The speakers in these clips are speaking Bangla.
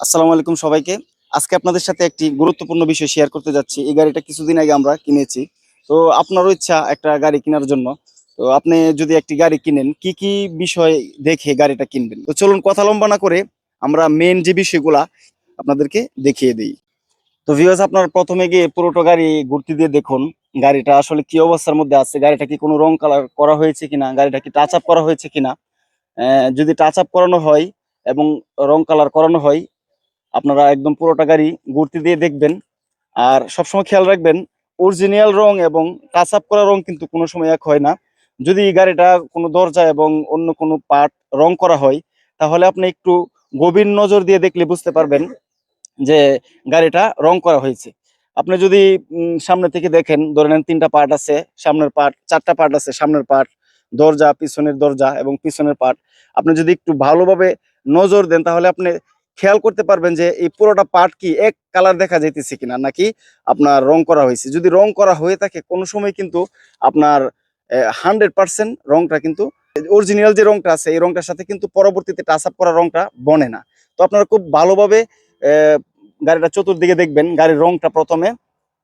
আসসালামু আলাইকুম সবাইকে। আজকে আপনাদের সাথে একটি গুরুত্বপূর্ণ বিষয় শেয়ার করতে যাচ্ছি। এই গাড়িটা কিছুদিন আগে আমরা কিনেছি। তো আপনারও ইচ্ছা একটা গাড়ি কেনার জন্য। তো আপনি যদি একটি গাড়ি কিনেন, কি কি বিষয় দেখে গাড়িটা কিনবেন? তো চলুন কথা লম্বা না করে আমরা মেন যে বিষয়গুলা আপনাদেরকে দেখিয়ে দিই। তো ভিউয়ার্স আপনার প্রথমে গিয়ে পুরোটো গাড়ি ঘুরতে দিয়ে দেখুন। গাড়িটা আসলে কি অবস্থার মধ্যে আছে? গাড়িটা কি কোনো রং কালার করা হয়েছে কিনা? গাড়িটা কি টাচ আপ করা হয়েছে কিনা? যদি টাচ আপ করানো হয় এবং রং কালার করানো হয় আপনারা একদম পুরোটা গাড়ি ঘুরতে দিয়ে দেখবেন। আর সবসময় খেয়াল রাখবেন অরিজিনাল রং এবং টাচ আপ করা রং কিন্তু কোনো সময় এক হয় না। যদি গাড়িটা কোনো দরজা এবং অন্য কোনো পার্ট রং করা হয়, তাহলে আপনি একটু গভীর নজর দিয়ে দেখলে বুঝতে পারবেন যে গাড়িটা রং করা হয়েছে। আপনি যদি সামনে থেকে দেখেন, ধরে নেন তিনটা পার্ট আছে, সামনের পার্ট চারটা পার্ট আছে, সামনের পার্ট দরজা, পিছনের দরজা এবং পিছনের পার্ট আপনি যদি একটু ভালোভাবে নজর দেন, তাহলে আপনি খেয়াল করতে পারবেন যে এই পুরোটা পার্ট কি এক কালার দেখা যাইতেছে কিনা, নাকি আপনার রং করা হয়েছে? যদি রং করা হয়ে থাকে, কোনো সময় কিন্তু আপনার হান্ড্রেড পার্সেন্ট রংটা কিন্তু অরিজিনাল যে রংটা আছে, এই রংটার সাথে কিন্তু পরবর্তীতে টাচ আপ করা রংটা বনে না। তো আপনারা খুব ভালোভাবে গাড়িটা চতুর্দিকে দেখবেন, গাড়ির রংটা প্রথমে।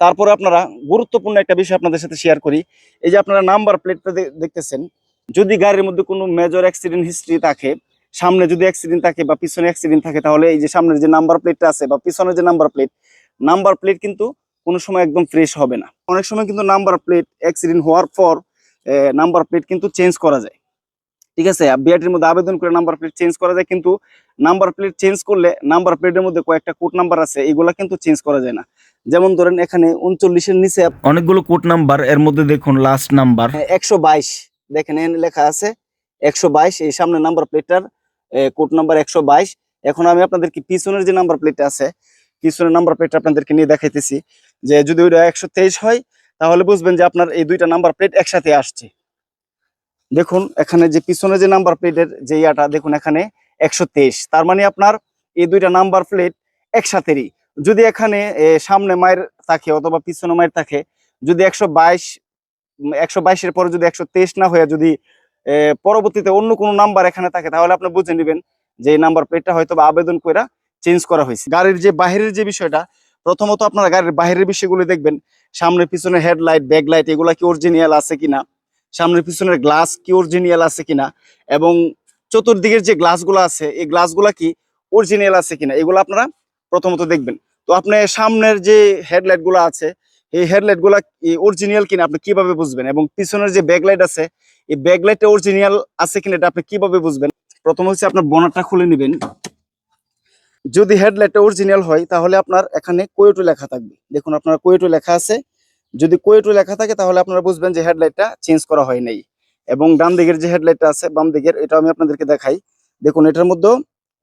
তারপরে আপনারা গুরুত্বপূর্ণ একটা বিষয় আপনাদের সাথে শেয়ার করি। এই যে আপনারা নাম্বার প্লেটটা দেখতেছেন, যদি গাড়ির মধ্যে কোনো মেজর অ্যাক্সিডেন্ট হিস্ট্রি থাকে সামনে যদি অ্যাক্সিডেন্ট থাকে বা পিছনে অ্যাক্সিডেন্ট থাকে তাহলে এই যে সামনের যে নাম্বার প্লেটটা আছে বা পিছনের যে নাম্বার প্লেট নাম্বার প্লেট কিন্তু কোনো সময় একদম ফ্রেশ হবে না। অনেক সময় কিন্তু নাম্বার প্লেট অ্যাক্সিডেন্ট হওয়ার পর নাম্বার প্লেট কিন্তু চেঞ্জ করা যায়। ঠিক আছে? বিআরটির মধ্যে আবেদন করে নাম্বার প্লেট চেঞ্জ করা যায় কিন্তু নাম্বার প্লেট চেঞ্জ করলে নাম্বার প্লেটের মধ্যে কয়েকটা কোড নাম্বার আছে এগুলা কিন্তু চেঞ্জ করা যায় না। যেমন ধরেন এখানে উনচল্লিশের নিচে অনেকগুলো কোড নাম্বার এর মধ্যে দেখুন লাস্ট নাম্বার একশো বাইশ। দেখেন এখানে লেখা আছে একশো বাইশ এই সামনে নাম্বার প্লেটটার কোড নাম্বার একশো বাইশ। এখন আমি আপনাদেরকে পিছনের যে নাম্বার প্লেটটা আছে, পিছনের নাম্বার প্লেটটা আপনাদেরকে নিয়ে দেখাইতেছি যে যদি ওইটা একশো তেইশ হয়, তাহলে বুঝবেন যে আপনার এই দুইটা নাম্বার প্লেট একসাথে আসছে। দেখুন, এখানে যে পিছনে যে নাম্বার প্লেটের যে ইয়াটা, দেখুন এখানে একশো তেইশ। তার মানে আপনার এই দুইটা নাম্বার প্লেট একসাথেরই। যদি এখানে সামনে মায়ের থাকে অথবা পিছনে মায়ের থাকে, যদি একশো বাইশ, একশো বাইশের পরে যদি একশো তেইশ না হয়ে যদি পরবর্তীতে অন্য কোনো নাম্বার এখানে থাকে, তাহলে আপনি বুঝে নেবেন যে এই নাম্বার প্লেটটা হয়তো আবেদন করে চেঞ্জ করা হয়েছে। গাড়ির যে বাহিরের যে বিষয়টা, প্রথমত আপনারা গাড়ির বাহিরের বিষয়গুলো দেখবেন। সামনে পিছনে হেডলাইট, ব্যাকলাইট, এগুলা কি অরিজিনিয়াল আছে কিনা? সামনের পিছনের গ্লাস কি অরিজিনিয়াল আছে কিনা? এবং চতুর্দিকের যে গ্লাসগুলো আছে, এই গ্লাসগুলা কি অরিজিনাল আছে কিনা? এগুলো আপনারা প্রথমত দেখবেন। তো আপনি সামনের যে হেডলাইটগুলো আছে এই হেডলাইটগুলা অরিজিনাল কিনা আপনি কীভাবে বুঝবেন? এবং পিছনের যে ব্যাকলাইট আছে, এই ব্যাকলাইটটা অরিজিনাল আছে কিনা এটা আপনি কীভাবে বুঝবেন? প্রথম হচ্ছে আপনার বনারটা খুলে নেবেন। যদি হেডলাইটটা অরিজিনাল হয়, তাহলে আপনার এখানে কোয়েটো লেখা থাকবে। দেখুন, আপনার কোয়েটো লেখা আছে। যদি কোয়েটো লেখা থাকে, তাহলে আপনারা বুঝবেন যে হেডলাইটটা চেঞ্জ করা হয় নাই। এবং ডান দিকের যে হেডলাইটটা আছে, বাম দিকের এটা আমি আপনাদেরকে দেখাই। দেখুন, এটার মধ্যেও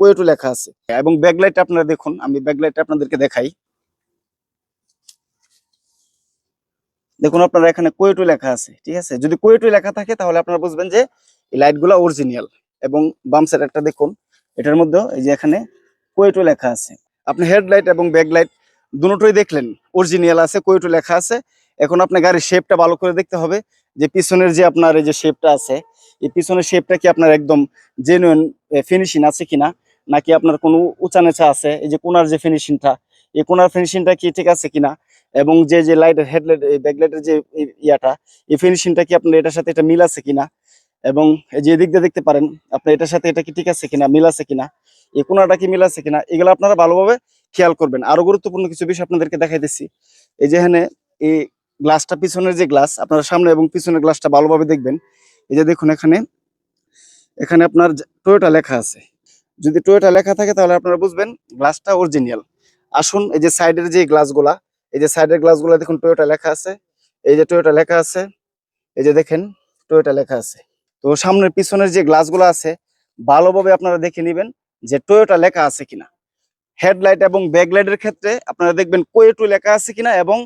কোয়েটো লেখা আছে। এবং ব্যাকলাইটটা আপনারা দেখুন, আমি ব্যাকলাইটটা আপনাদেরকে দেখাই। দেখুন আপনার এখানে কোয়েটো লেখা আছে, ঠিক আছে? যদি কোয়েটো লেখা থাকে তাহলে আপনারা বুঝবেন যে এই লাইটগুলো অরিজিনাল এবং বাম একটা দেখুন, এটার মধ্যেও এই যে এখানে কোয়েটো লেখা আছে। আপনি হেডলাইট এবং ব্যাকলাইট দুটোই দেখলেন অরিজিনাল আছে, কোয়েটো লেখা আছে। এখন আপনার গাড়ির শেপটা ভালো করে দেখতে হবে যে পিছনের যে আপনার এই যে শেপটা আছে, এই পিছনের শেপটা কি আপনার একদম জেনুইন ফিনিশিং আছে কিনা? নাকি আপনার কোনো উঁচা নেচা আছে? এই যে কোনার যে ফিনিশিংটা এই কোনার ফিনিশিংটা কি ঠিক আছে কিনা? এবং যে যে লাইটের হেডলাইট ব্যাকলাইটের যে ইয়াটা, এই ফিনিশিংটা কি আপনার এটার সাথে এটা মিল আছে কিনা? এবং যে এদিক দিয়ে দেখতে পারেন, আপনার এটার সাথে এটা কি ঠিক আছে কিনা, মিল আছে কিনা? এই কোনাটা কি মিল আছে কিনা? এগুলো আপনারা ভালোভাবে খেয়াল করবেন। আরও গুরুত্বপূর্ণ কিছু বিষয় আপনাদেরকে দেখাইতেছি। এই যে এখানে এই গ্লাসটা পিছনের যে গ্লাস আপনারা সামনে এবং পিছনের গ্লাসটা ভালোভাবে দেখবেন। এই যে দেখুন এখানে এখানে আপনার টয়োটা লেখা আছে। যদি টয়োটা লেখা থাকে তাহলে আপনারা বুঝবেন গ্লাসটা অরিজিনাল আসুন এই যে সাইডের যে গ্লাসগুলা এই যে সাইডের গ্লাসগুলা দেখুন টয়োটা লেখা আছে। এই যে টয়োটা লেখা আছে, এই যে দেখেন টয়োটা লেখা আছে। তো সামনের পিছনের যে গ্লাসগুলো আছে, ভালোভাবে আপনারা দেখে নেবেন যে টয়োটা লেখা আছে কিনা। হেডলাইট এবং ব্যাকলাইটের ক্ষেত্রে আপনারা দেখবেন কোয়েটু লেখা আছে কিনা এবং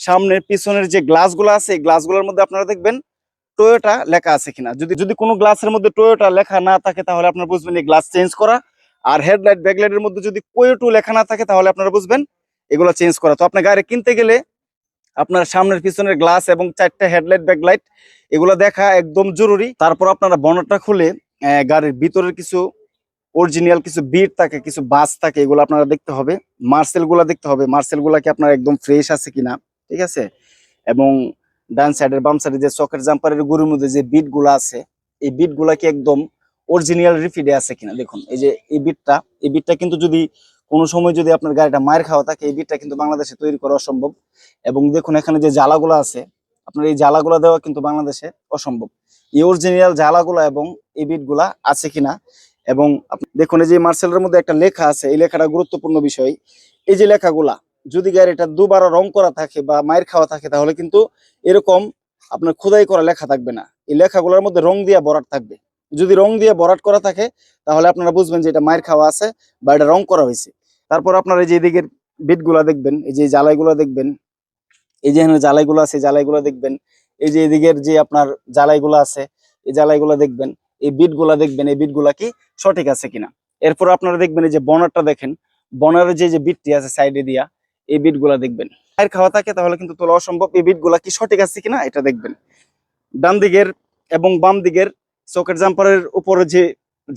সামনের পিছনের যে গ্লাসগুলো আছে, এই গ্লাসগুলোর মধ্যে আপনারা দেখবেন টয়োটা লেখা আছে কিনা। যদি যদি কোনো গ্লাসের মধ্যে টয়োটা লেখা না থাকে, তাহলে আপনারা বুঝবেন এই গ্লাস চেঞ্জ করা। আর হেডলাইট ব্যাকলাইটের মধ্যে যদি কোয়েটু লেখা না থাকে, তাহলে আপনারা বুঝবেন এগুলো চেঞ্জ করা। তো আপনার গাড়ি কিনতে গেলে আপনার সামনের পিছনের গ্লাস এবং চারটে হেডলাইট ব্যাকলাইট এগুলো দেখা একদম জরুরি। তারপর আপনারা বনটা খুলে গাড়ির ভিতরের কিছু অরিজিনাল কিছু বিট থাকে, কিছু বাস থাকে, এগুলো আপনারা দেখতে হবে। মার্সেলগুলা দেখতে হবে। মার্সেলগুলা কি আপনার একদম ফ্রেশ আছে কিনা? ঠিক আছে? এবং ডান সাইডের বাম সাইডে যে চকের জাম্পারের গরুর মধ্যে যে বিটগুলা আছে, এই বিটগুলা কি একদম অরিজিনাল রিফিডে আছে কিনা? দেখুন, এই যে এই বিটটা এই বিটটা কিন্তু যদি কোনো সময় যদি আপনার গাড়িটা মায়ের খাওয়া থাকে, এই বিটটা কিন্তু বাংলাদেশে তৈরি করা অসম্ভব। এবং দেখুন, এখানে যে জ্বালাগুলো আছে, আপনার এই জ্বালাগুলো দেওয়া কিন্তু বাংলাদেশে অসম্ভব। এই অরিজিনাল জ্বালাগুলা এবং এই বিটগুলা আছে কিনা? এবং দেখুন, এই যে মার্সেলের মধ্যে একটা লেখা আছে, এই লেখাটা গুরুত্বপূর্ণ বিষয়। এই যে লেখাগুলা, যদি গাড়িটা দুবার রং করা থাকে বা মায়ের খাওয়া থাকে, তাহলে কিন্তু এরকম আপনার খোদাই করা লেখা থাকবে না। এই লেখাগুলোর মধ্যে রং দিয়ে বরাট থাকবে। যদি রং দিয়ে বরাট করা থাকে, তাহলে আপনারা বুঝবেন যে এটা মায়ের খাওয়া আছে বা এটা রং করা হয়েছে। তারপর আপনারা এই যে এদিকের বিটগুলা দেখবেন, এই যে জ্বালাইগুলো দেখবেন, এই যে জ্বালাইগুলো আছে, জ্বালাইগুলো দেখবেন, এই যে এদিকের যে আপনার জ্বালাইগুলো আছে, এই জ্বালাইগুলো দেখবেন, এই বিটগুলা দেখবেন, এই বিটগুলা কি সঠিক আছে কিনা? এরপর আপনারা দেখবেন এই যে বনারটা দেখেন বনারের যে যে বিটটি আছে সাইডে দিয়া, এই বিটগুলা দেখবেন। মায়ের খাওয়া থাকে, তাহলে কিন্তু তোলা অসম্ভব, এই বিটগুলা কি সঠিক আছে কিনা এটা দেখবেন। ডান দিকের এবং বাম দিকের চকের জাম্পারের উপরে যে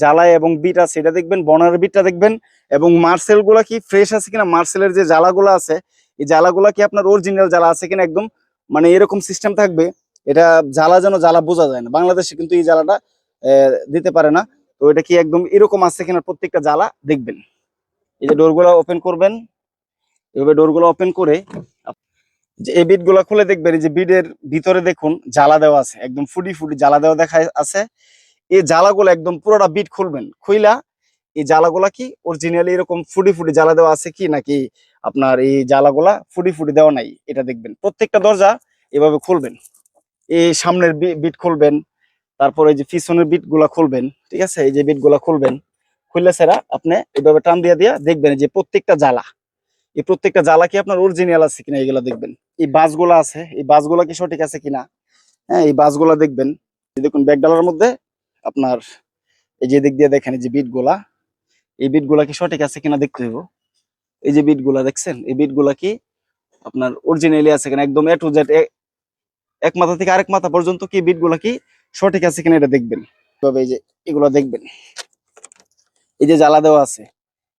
জ্বালায় এবং বিট আছে, এটা দেখবেন বনারের বিটটা দেখবেন, এবং মার্সেলগুলা কি ফ্রেশ আছে কিনা? মার্সেলের যে জ্বালাগুলো আছে, এই জ্বালাগুলা কি আপনার অরিজিনাল জ্বালা আছে কিনা একদম? মানে এরকম সিস্টেম থাকবে, এটা জ্বালা যেন জ্বালা বোঝা যায় না। বাংলাদেশে কিন্তু এই জ্বালাটা দিতে পারে না। তো এটা কি একদম এরকম আছে কিনা প্রত্যেকটা জ্বালা? দেখবেন। এই যে ডোরগুলো ওপেন করবেন, এভাবে ডোরগুলো ওপেন করে, যে এই বিটগুলা খুলে দেখবেন, এই যে বিডের ভিতরে দেখুন, জ্বালা দেওয়া আছে, একদম ফুটি ফুটি জ্বালা দেওয়া দেখা আছে। এই জ্বালাগুলো একদম পুরোটা বিট খুলবেন। খুইলা এই জ্বালাগুলা কি অরিজিনালি এরকম ফুটি ফুটি জ্বালা দেওয়া আছে কি নাকি আপনার এই জ্বালাগুলা ফুটি ফুটি দেওয়া নাই? এটা দেখবেন। প্রত্যেকটা দরজা এভাবে খুলবেন। এই সামনের বিট খুলবেন। তারপরে যে পিছনের বিটগুলা খুলবেন, ঠিক আছে? এই যে বিটগুলা খুলবেন। খুললে সেরা আপনি এইভাবে টান দিয়ে দিয়া দেখবেন যে প্রত্যেকটা জ্বালা। এই প্রত্যেকটা জ্বালা কি আপনার অরিজিনাল আছে কিনা এগুলা দেখবেন। এই বাসগুলা আছে। এই বাসগুলা কি সঠিক আছে কিনা? হ্যাঁ এই বাসগুলা দেখবেন। দেখুন ব্যাগডালার মধ্যে আপনার এই যে দিক দিয়ে দেখেন যে বিটগুলা এই বিটগুলা কি সঠিক আছে কিনা দেখতে হইব? এই যে বিটগুলা দেখছেন, এই বিটগুলা কি আপনার অরিজিনালি আছে কিনা, একদম এ টু জেড এক মাথা থেকে আরেক মাথা পর্যন্ত কি বিটগুলা কি সঠিক আছে কিনা এটা দেখবেন। তবে এই যে এগুলো দেখবেন। এই যে জ্বালা দেওয়া আছে,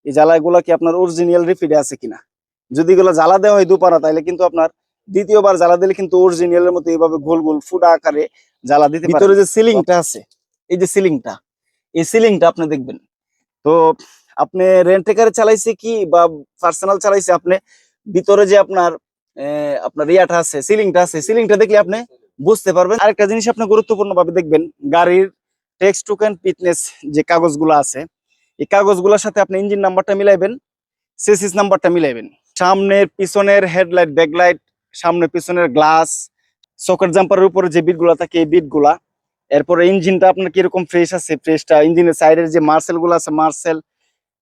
এই জ্বালাগুলা কি আপনার অরিজিনাল রিপিডে আছে কিনা? যদি এগুলো জ্বালা দেওয়া হয় দুপারা তাহলে কিন্তু আপনার দ্বিতীয়বার জ্বালা দিলে কিন্তু অরিজিনালের মতো এইভাবে গোল গোল ফুটা আকারে জ্বালা দিতে। ভিতরে যে সিলিংটা আছে এই যে সিলিংটা এই সিলিংটা আপনি দেখবেন। তো আপনি রেন্টেকারে চালাইছে কি বা পার্সোনাল চালাইছে আপনি, ভিতরে যে আপনার আপনার ইয়াটা আছে সিলিংটা আছে সিলিংটা দেখলে আপনি বুঝতে পারবেন। আরেকটা জিনিস আপনি গুরুত্বপূর্ণ ভাবে দেখবেন, গাড়ির টেক্সট টোকেন ফিটনেস যে কাগজগুলো আছে, এই কাগজগুলোর সাথে আপনি ইঞ্জিন নাম্বারটা মিলাইবেন সেসিস নাম্বারটা মিলাইবেন। সামনের, পিছনের হেডলাইট ব্যাকলাইট সামনে, পিছনের গ্লাস সকেট জাম্পারের উপরে যে বিটগুলো থাকে, এই বিটগুলা এরপরে ইঞ্জিনটা আপনার কীরকম ফ্রেশ আছে? ফ্রেশটা ইঞ্জিনের সাইডের যে মার্সেলগুলো আছে মার্সেল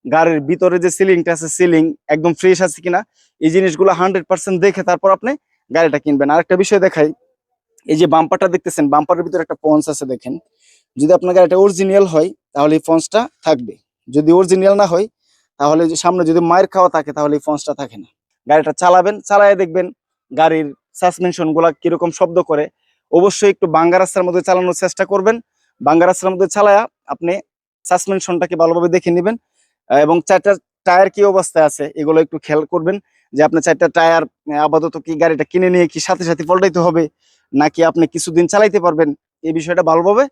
গাড়ির ভিতরে যে সিলিংটা আছে সিলিং একদম ফ্রেশ আছে কিনা? এই জিনিসগুলো হান্ড্রেড পার্সেন্ট দেখে তারপর আপনি গাড়িটা কিনবেন। আরেকটা বিষয় দেখাই, এই যে বাম্পারটা দেখতেছেন বাম্পারের ভিতরে একটা পন্স আছে দেখেন। যদি আপনার গাড়িটা অরিজিনাল হয়, তাহলে এই ফন্সটা থাকবে। যদি অরিজিনাল না হয়, তাহলে সামনে যদি মায়ের খাওয়া থাকে, তাহলে এই ফন্সটা থাকে না। গাড়িটা চালাবেন, চালায় দেখবেন গাড়ির সাসপেনশনগুলা কীরকম শব্দ করে। অবশ্যই একটু বাঙ্গা রাস্তার মধ্যে চালানোর চেষ্টা করবেন। বাঙ্গা রাস্তার মধ্যে চালায়া আপনি সাসপেনশনটাকে ভালোভাবে দেখে নেবেন। এবং চারটা টায়ার কি অবস্থায় আছে এগুলো একটু খেয়াল করবেন যে আপনি চারটা টায়ার আপাতত কি গাড়িটা কিনে নিয়ে কি সাথে সাথে পল্টাইতে হবে নাকি আপনি কিছুদিন চালাইতে পারবেন এই বিষয়টা ভালোভাবে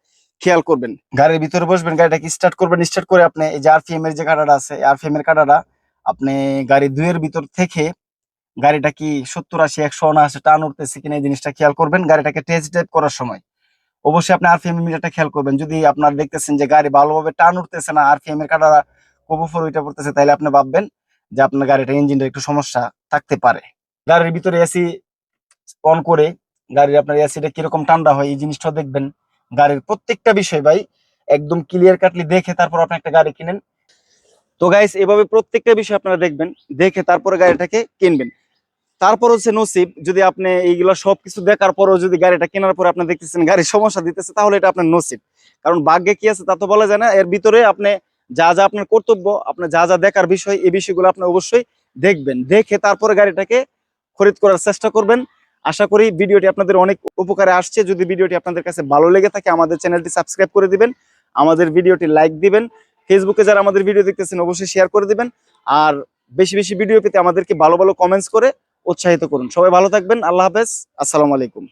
খেয়াল করবেন। গাড়ির ভিতরে বসবেন, গাড়িটাকে স্টার্ট করবেন স্টার্ট করে আপনি এই যে আরপিএম এর যে কাটাটা আছে আরপিএম এর কাটাটা আপনি গাড়ি দুইয়ের ভিতর থেকে গাড়িটা কি সত্তর আশি, একশো অনাশি টান উঠতেছে কিনা এই জিনিসটা খেয়াল করবেন গাড়িটাকে টেস্ট ড্রাইভ করার সময়। অবশ্যই আপনি আরপিএম মিটারটা খেয়াল করবেন। যদি আপনার দেখতেছেন যে গাড়ি ভালোভাবে টান উঠতেছে না আরপিএম এর কাটাটা কবুফর ওইটা পড়তেছে তাহলে আপনি ভাববেন যে আপনার গাড়িটা ইঞ্জিনটা একটু সমস্যা থাকতে পারে। গাড়ির ভিতরে এসি অন করে গাড়ির আপনার এসিটা কীরকম ঠান্ডা হয় এই জিনিসটাও দেখবেন। গাড়ির প্রত্যেকটা বিষয় ভাই একদম ক্লিয়ার কাটলি দেখে তারপর আপনি একটা গাড়ি কিনেন। তো গাইস এভাবে প্রত্যেকটা বিষয় আপনারা দেখবেন, দেখে তারপরে গাড়িটাকে কিনবেন। তারপর হচ্ছে নসিব, যদি আপনি এইগুলো সবকিছু দেখার পরেও যদি গাড়িটা কেনার পরে আপনি দেখতেছেন গাড়ির সমস্যা দিতেছে, তাহলে এটা আপনার নসিব। কারণ ভাগ্যে কি আছে তা তো বলা যায় না, এর ভিতরে আপনি যা যা আপনার কর্তব্য আপনার যা যা দেখার বিষয়, এই বিষয়গুলো আপনি অবশ্যই দেখবেন। দেখে তারপরে গাড়িটাকে খরিদ করার চেষ্টা করবেন। আশা করি ভিডিওটি আপনাদের অনেক উপকারে আসছে। যদি ভিডিওটি আপনাদের কাছে ভালো লেগে থাকে, আমাদের চ্যানেলটি সাবস্ক্রাইব করে দিবেন, আমাদের ভিডিওটি লাইক দিবেন, ফেসবুকে যারা আমাদের ভিডিও দেখতেছেন, অবশ্যই শেয়ার করে দিবেন, আর বেশি বেশি ভিডিও পেতে আমাদেরকে ভালো ভালো কমেন্টস করে উৎসাহিত করুন। সবাই ভালো থাকবেন। আল্লাহ হাফেজ। আসসালামু আলাইকুম।